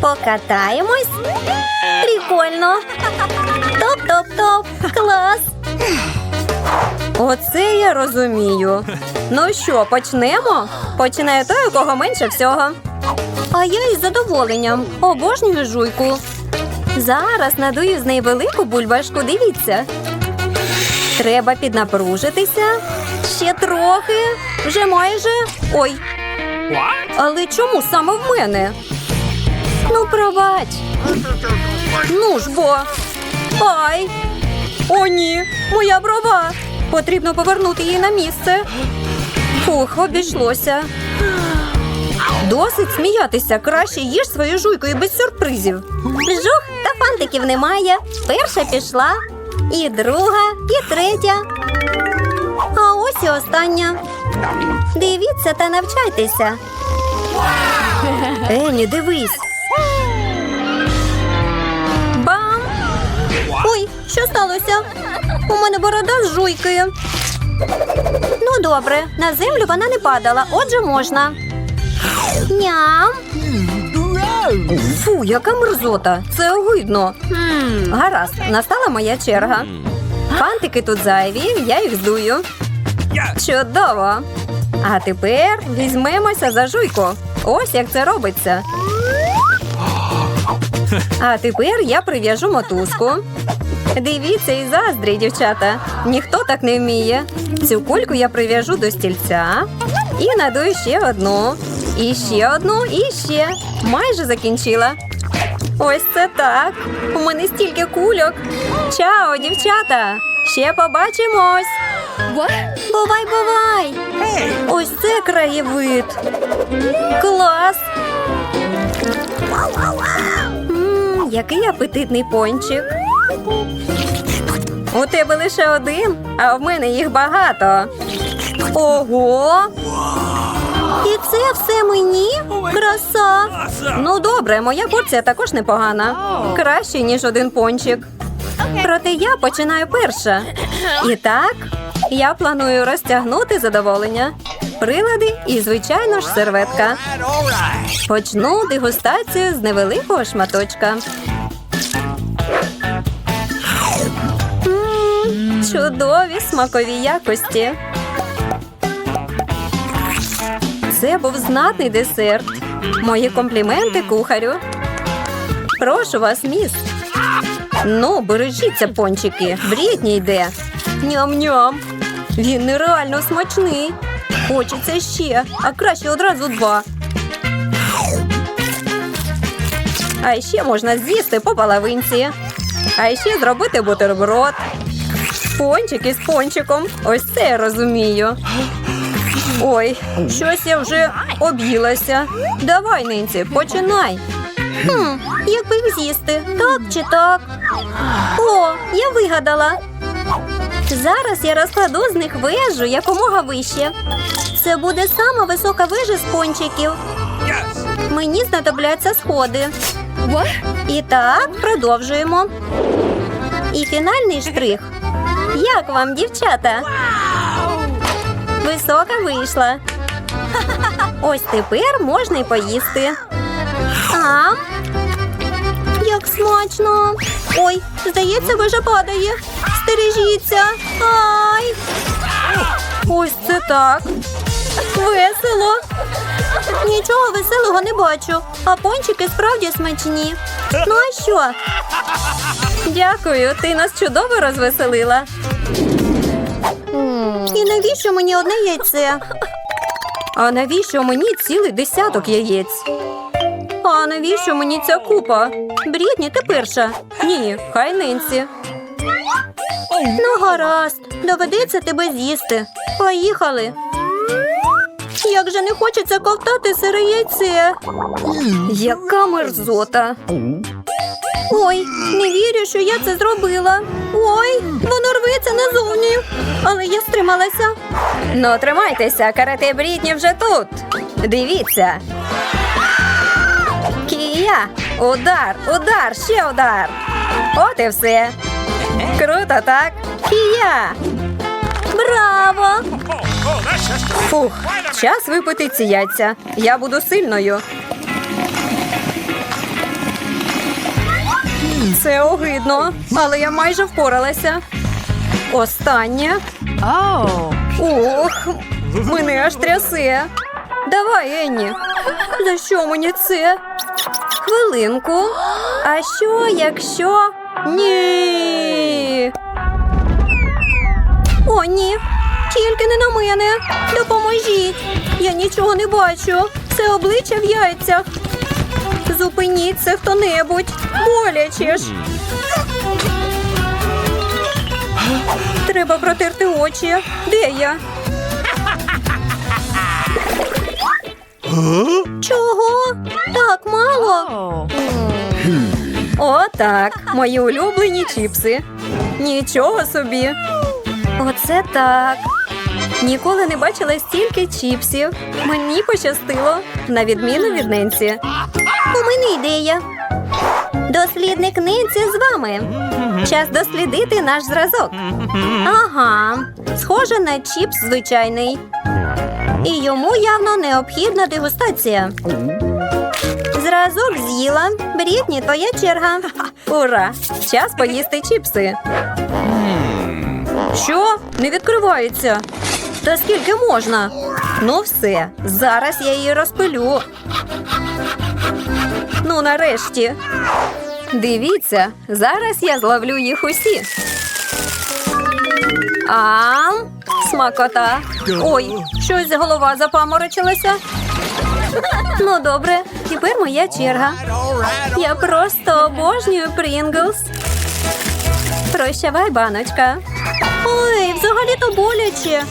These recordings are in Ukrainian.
Покатаємось. Прикольно. Топ-топ-топ. Клас. Оце я розумію. Ну що, почнемо? Починає той, у кого менше всього. А я із задоволенням обожнюю жуйку. Зараз надую з неї велику бульбашку, дивіться. Треба піднапружитися. Ще трохи. Вже майже. Ой. Але чому саме в мене? Ну, пробач. Ну ж бо. Ай. О, ні, моя брова. Потрібно повернути її на місце. Фух, обійшлося. Досить сміятися. Краще їж свою жуйку і без сюрпризів. Жух та фантиків немає. Перша пішла, і друга, і третя. А ось і остання. Дивіться та навчайтеся. Ені, дивись. Що сталося? У мене борода з жуйки. Ну, добре, на землю вона не падала, отже можна. Ням. Фу, яка мерзота. Це огидно. Гаразд, настала моя черга. Фантики тут зайві, я їх здую. Чудово. А тепер візьмемося за жуйку. Ось як це робиться. А тепер я прив'яжу мотузку. Дивіться і заздрі, дівчата. Ніхто так не вміє. Цю кульку я прив'яжу до стільця і надую ще одну. І ще одну, і ще. Майже закінчила. Ось це так. У мене стільки кульок. Чао, дівчата! Ще побачимось. Бувай, бувай. Ось це краєвид. Клас. Мм, який апетитний пончик. У тебе лише один, а в мене їх багато. Ого! І це все мені? Краса. Ну добре, моя порція також непогана. Краще, ніж один пончик. Проте я починаю перша. І так, я планую розтягнути задоволення. Прилади і, звичайно ж, серветка. Почну дегустацію з невеликого шматочка. Чудові смакові якості. Це був знатний десерт. Мої компліменти кухарю. Прошу вас, міс. Ну, бережіться, пончики. Брідні йде. Ням-ням. Він нереально смачний. Хочеться ще, а краще одразу два. А ще можна з'їсти по половинці. А ще зробити бутерброд. Пончик із пончиком. Ось це я розумію. Ой, щось я вже об'їлася. Давай, Нинці, починай. Хм, як би їх з'їсти? Так чи так? О, я вигадала. Зараз я розкладу з них вежу якомога вище. Це буде сама висока вежа з пончиків. Мені знадобляться сходи. І так, продовжуємо. І фінальний штрих. Як вам, дівчата? Висока вийшла. Ось тепер можна й поїсти. А? Як смачно. Ой, здається, вежа падає. Стережіться. Ай. Ось це так. Весело. Нічого веселого не бачу, а пончики справді смачні. Ну а що? Дякую, ти нас чудово розвеселила. І навіщо мені одне яйце? А навіщо мені цілий десяток яєць? А навіщо мені ця купа? Брідні, ти перша. Ні, хай нинці. Ну, гаразд, доведеться тебе з'їсти. Поїхали. Як же не хочеться ковтати сире яйце. Яка мерзота. Ой, не вірю, що я це зробила. Ой, воно рветься назовні. Але я стрималася. Ну, тримайтеся, карате Брітні вже тут. Дивіться. Кія! Удар, удар, ще удар. От і все. Круто, так? Кія! Браво! Фух, час випити ці яйця. Я буду сильною. Це огидно, але я майже впоралася. Останнє. Ох, мене аж трясе. Давай, Енні. За що мені це? Хвилинку. А що, якщо. Ні. О, ні. Тільки не на мене. Допоможіть. Я нічого не бачу. Це обличчя в яйцях. Зупиніть це хто-небудь. Боляче ж. Треба протерти очі. Де я? Чого? Так мало. Отак. Мої улюблені чіпси. Нічого собі. Оце так. Ніколи не бачила стільки чіпсів. Мені пощастило, на відміну від Ненсі. У мене ідея. Дослідник Нинці з вами. Час дослідити наш зразок. Ага, схоже на чіпс звичайний. І йому явно необхідна дегустація. Зразок з'їла. Брітні, твоя черга. Ура! Час поїсти чіпси. Що? Не відкривається. Та скільки можна? Ну все, зараз я її розпилю. Ну, нарешті. Дивіться, зараз я зловлю їх усі. А, смакота. Ой, щось голова запаморочилася. Ну добре, тепер моя черга. Я просто обожнюю Прінглс. Прощавай, баночка. Ой, взагалі-то боляче.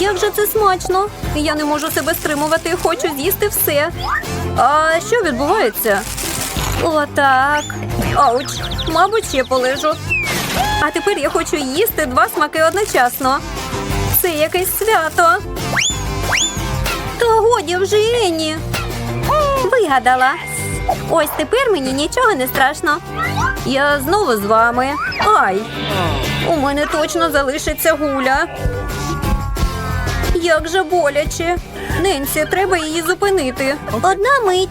Як же це смачно? Я не можу себе стримувати, хочу з'їсти все. А що відбувається? Отак. Ауч, мабуть, ще полежу. А тепер я хочу їсти два смаки одночасно. Це якесь свято. Та годі вже Енні. Вигадала. Ось тепер мені нічого не страшно. Я знову з вами. Ай! У мене точно залишиться гуля. Як же боляче. Ненсі, треба її зупинити. Одна мить.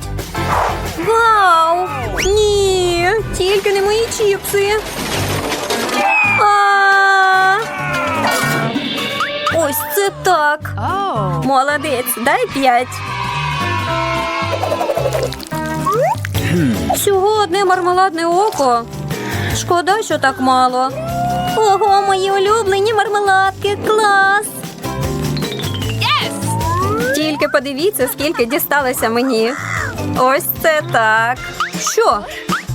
Вау! Ні, тільки не мої чіпси. А! Ось це так. Молодець, дай п'ять. Всього одне мармеладне око. Шкода, що так мало. Ого, мої улюблені мармеладки. Клас! Тільки подивіться, скільки дісталося мені. Ось це так. Що?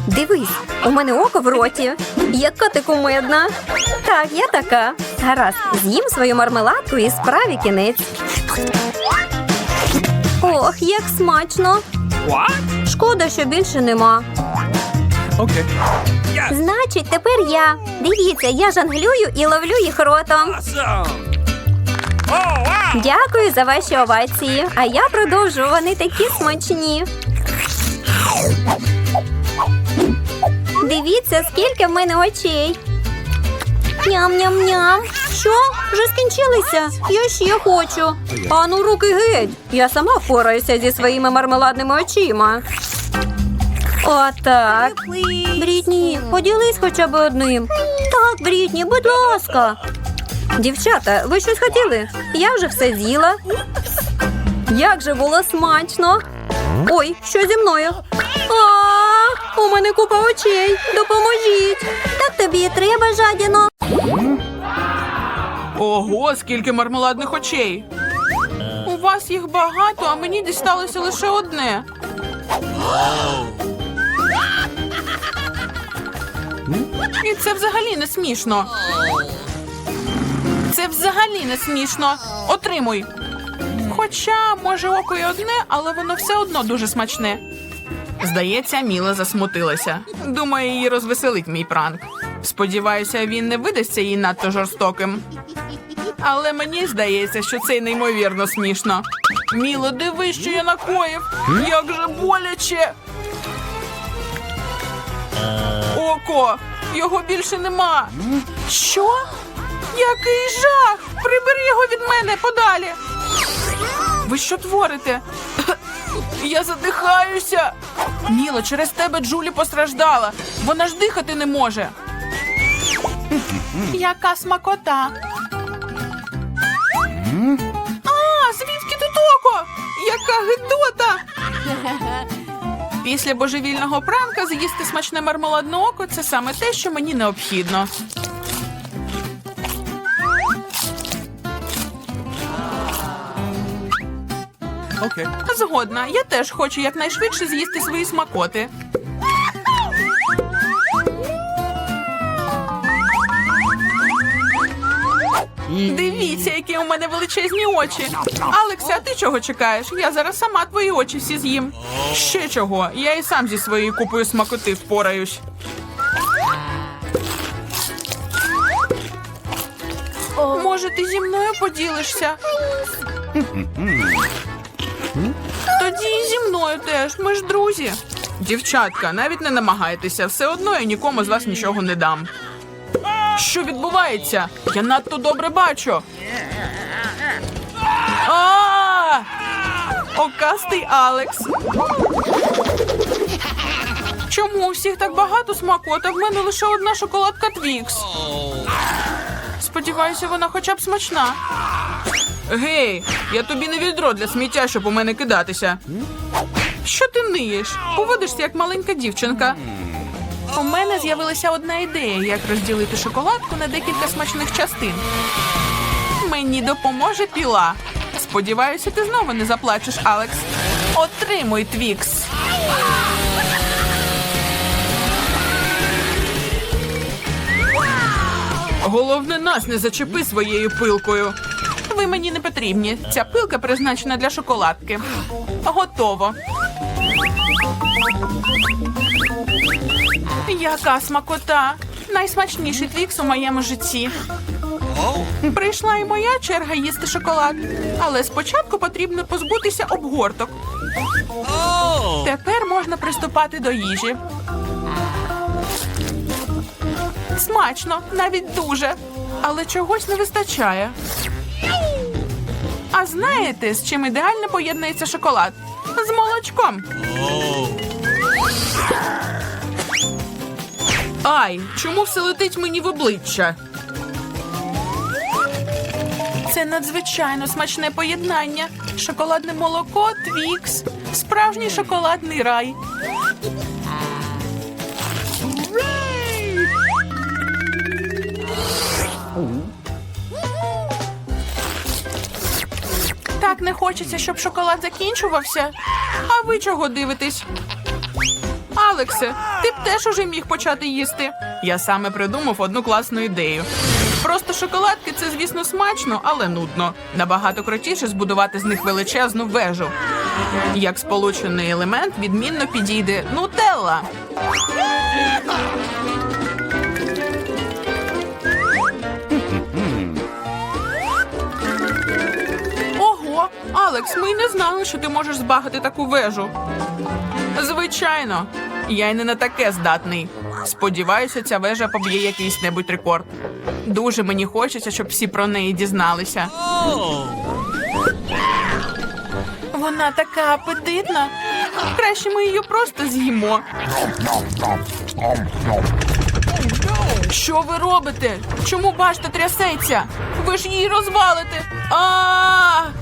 Дивись, у мене око в роті. Яка ти кумедна. Так, я така. Гаразд, з'їм свою мармеладку і справі кінець. Ох, як смачно. Шкода, що більше нема. Okay. Значить, тепер я. Дивіться, я жонглюю і ловлю їх ротом. Awesome. Дякую за ваші овації. А я продовжу. Вони такі смачні. Дивіться, скільки в мене очей. Ням-ням-ням. Що? Вже скінчилися? Я ще хочу. Ану, руки геть. Я сама впораюся зі своїми мармеладними очима. Отак. Брітні, поділись хоча б одним. Так, Брітні, будь ласка. Дівчата, ви щось хотіли? Я вже все з'їла. Як же було смачно. Ой, що зі мною? А, у мене купа очей. Допоможіть. Так тобі і треба, жадіно. Ого, скільки мармеладних очей. У вас їх багато, а мені дісталося лише одне. І це взагалі не смішно. Це взагалі не смішно. Отримуй. Хоча, може, око й одне, але воно все одно дуже смачне. Здається, Міла засмутилася. Думаю, її розвеселить мій пранк. Сподіваюся, він не видасться їй надто жорстоким. Але мені здається, що це неймовірно смішно. Міло, диви, що я накоїв. Як же боляче. Око, його більше нема. Що? Який жах! Прибери його від мене подалі. Ви що творите? Я задихаюся. Міло, через тебе Джулі постраждала. Вона ж дихати не може. Яка смакота. А, звідки тут око? Яка гидота! Після божевільного пранка з'їсти смачне мармеладне око це саме те, що мені необхідно. Okay. Згодна, я теж хочу якнайшвидше з'їсти свої смакоти. Дивіться, які у мене величезні очі. Алексе, а ти чого чекаєш? Я зараз сама твої очі всі з'їм. Ще чого? Я і сам зі своєю купою смакоти впораюсь. Може, ти зі мною поділишся? Мною теж. Ми ж друзі. Дівчатка, навіть не намагайтеся, все одно я нікому з вас нічого не дам. Що відбувається? Я надто добре бачу. А! Окастий Алекс. Чому у всіх так багато смакот, а в мене лише одна шоколадка Твікс? Сподіваюся, вона хоча б смачна. Гей, я тобі не відро для сміття, щоб у мене кидатися. Що ти ниєш? Поводишся як маленька дівчинка. У мене з'явилася одна ідея, як розділити шоколадку на декілька смачних частин. Мені допоможе піла. Сподіваюся, ти знову не заплачеш, Алекс. Отримуй твікс. Головне, нас не зачепи своєю пилкою. Ви мені не потрібні. Ця пилка призначена для шоколадки. Готово. Яка смакота! Найсмачніший твікс у моєму житті. Прийшла і моя черга їсти шоколад. Але спочатку потрібно позбутися обгорток. Тепер можна приступати до їжі. Смачно, навіть дуже. Але чогось не вистачає. А знаєте, з чим ідеально поєднується шоколад? З молочком. Ай, чому все летить мені в обличчя? Це надзвичайно смачне поєднання. Шоколадне молоко, твікс, справжній шоколадний рай. Так не хочеться, щоб шоколад закінчувався. А ви чого дивитесь? Алексе, ти б теж уже міг почати їсти. Я саме придумав одну класну ідею. Просто шоколадки це, звісно, смачно, але нудно. Набагато крутіше збудувати з них величезну вежу. Як сполучений елемент відмінно підійде нутелла. Алекс, ми й не знали, що ти можеш збагати таку вежу. Звичайно, я й не на таке здатний. Сподіваюся, ця вежа поб'є якийсь небудь рекорд. Дуже мені хочеться, щоб всі про неї дізналися. Вона така апетитна. Краще ми її просто з'їмо. Що ви робите? Чому башта трясеться? Ви ж її розвалите. А!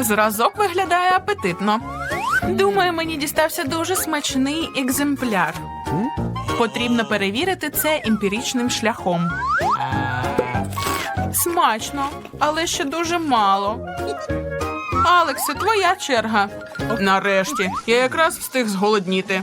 Зразок виглядає апетитно. Думаю, мені дістався дуже смачний екземпляр. Потрібно перевірити це емпіричним шляхом. Смачно, але ще дуже мало. Алексе, твоя черга. Нарешті, я якраз встиг зголодніти.